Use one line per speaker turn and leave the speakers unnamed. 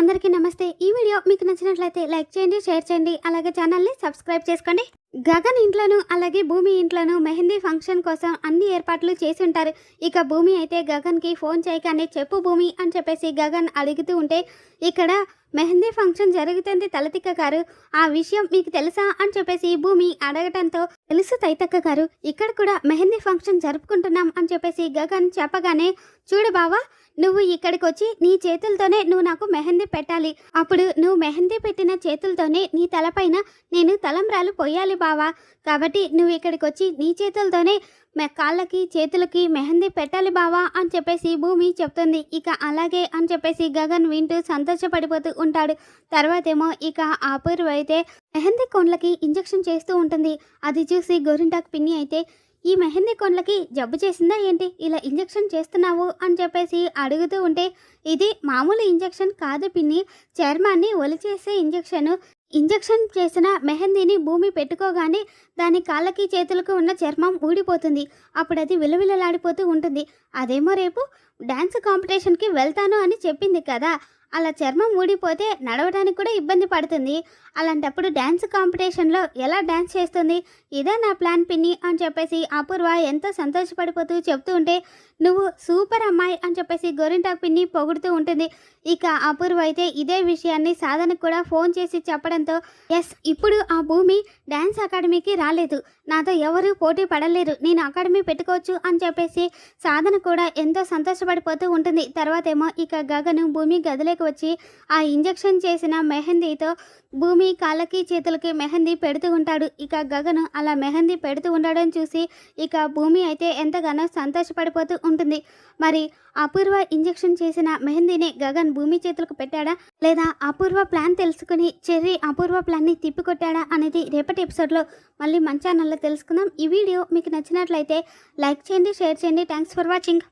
అందరికీ నమస్తే. ఈ వీడియో మీకు నచ్చినట్లయితే లైక్ చేయండి షేర్ చేయండి అలాగే ఛానల్ని సబ్స్క్రైబ్ చేసుకోండి. గగన్ ఇంట్లోను అలాగే భూమి ఇంట్లోను మెహందీ ఫంక్షన్ కోసం అన్ని ఏర్పాట్లు చేసి ఉంటారు. ఇక భూమి అయితే గగన్కి ఫోన్ చేయగానే చెప్పు భూమి అని చెప్పేసి గగన్ అడుగుతూ ఉంటే ఇక్కడ మెహందీ ఫంక్షన్ జరుగుతుంది తలతిక్క గారు. ఆ విషయం మీకు తెలుసా అని చెప్పేసి భూమి అడగటంతో తెలుసు తైతక్క గారు ఇక్కడ కూడా మెహందీ ఫంక్షన్ జరుపుకుంటున్నాం అని చెప్పేసి గగన్ చెప్పగానే చూడు బావా నువ్వు ఇక్కడికి వచ్చి నీ చేతులతోనే నువ్వు నాకు మెహందీ పెట్టాలి. అప్పుడు నువ్వు మెహందీ పెట్టిన చేతులతోనే నీ తలపైన నేను తలంబ్రాలు పోయాలి బావా. కాబట్టి నువ్వు ఇక్కడికి వచ్చి నీ చేతులతోనే కాళ్ళకి చేతులకి మెహందీ పెట్టాలి బావా అని చెప్పేసి భూమి చెప్తుంది. ఇక అలాగే అని చెప్పేసి గగన్ వింటూ సంతోషపడిపోతూ ఉంటాడు. తర్వాతేమో ఇక అపూర్వ అయితే మెహందీ కొండ్లకి ఇంజెక్షన్ చేస్తూ ఉంటుంది. అది చూసి గొరింటాకు పిన్ని అయితే ఈ మెహందీ కొండ్లకి జబ్బు చేసిందా ఏంటి? ఇలా ఇంజెక్షన్ చేస్తున్నావు అని చెప్పేసి అడుగుతూ ఉంటే ఇది మామూలు ఇంజెక్షన్ కాదు పిన్ని. చర్మాన్ని ఒలిచేసే ఇంజెక్షన్. ఇంజెక్షన్ చేసిన మెహందీని భూమి పెట్టుకోగానే దాని కాళ్ళకి చేతులకు ఉన్న చర్మం ఊడిపోతుంది. అప్పుడు అది విలువిలలాడిపోతూ ఉంటుంది. అదేమో రేపు డ్యాన్స్ కాంపిటీషన్కి వెళ్తాను అని చెప్పింది కదా. అలా చర్మం ఊడిపోతే నడవడానికి కూడా ఇబ్బంది పడుతుంది. అలాంటప్పుడు డ్యాన్స్ కాంపిటీషన్లో ఎలా డ్యాన్స్ చేస్తుంది? ఇదే నా ప్లాన్ పిన్ని అని చెప్పేసి అపూర్వ ఎంతో సంతోషపడిపోతూ చెప్తూ ఉంటే నువ్వు సూపర్ అమ్మాయి అని చెప్పేసి గోరింటాకు పిన్ని పొగుడుతూ ఉంటుంది. ఇక అపూర్వ అయితే ఇదే విషయాన్ని సాధనకు కూడా ఫోన్ చేసి చెప్పడంతో ఎస్ ఇప్పుడు ఆ భూమి డ్యాన్స్ అకాడమీకి రాలేదు. నాతో ఎవరు పోటీ పడలేరు. నేను అకాడమీ పెట్టుకోవచ్చు అని చెప్పేసి సాధన కూడా ఎంతో సంతోషపడిపోతూ ఉంటుంది. తర్వాత ఏమో ఇక గగను భూమి గదిలోకి వచ్చి ఆ ఇంజెక్షన్ చేసిన మెహందీతో భూమి కాళ్ళకి చేతులకి మెహందీ పెడుతూ ఉంటాడు. ఇక గగను అలా మెహందీ పెడుతూ ఉండడం చూసి ఇక భూమి అయితే ఎంతగానో సంతోషపడిపోతూ ఉంటుంది. మరి అపూర్వ ఇంజెక్షన్ చేసిన మెహందీని గగన్ భూమి చేతులకు పెట్టాడా? లేదా అపూర్వ ప్లాన్ తెలుసుకుని చెర్రీ అపూర్వ ప్లాన్ని తిప్పికొట్టాడా అనేది రేపటి ఎపిసోడ్లో మళ్ళీ మంచానల్లో ఛానల్లో తెలుసుకుందాం. ఈ వీడియో మీకు నచ్చినట్లయితే లైక్ చేయండి షేర్ చేయండి. Thanks for watching.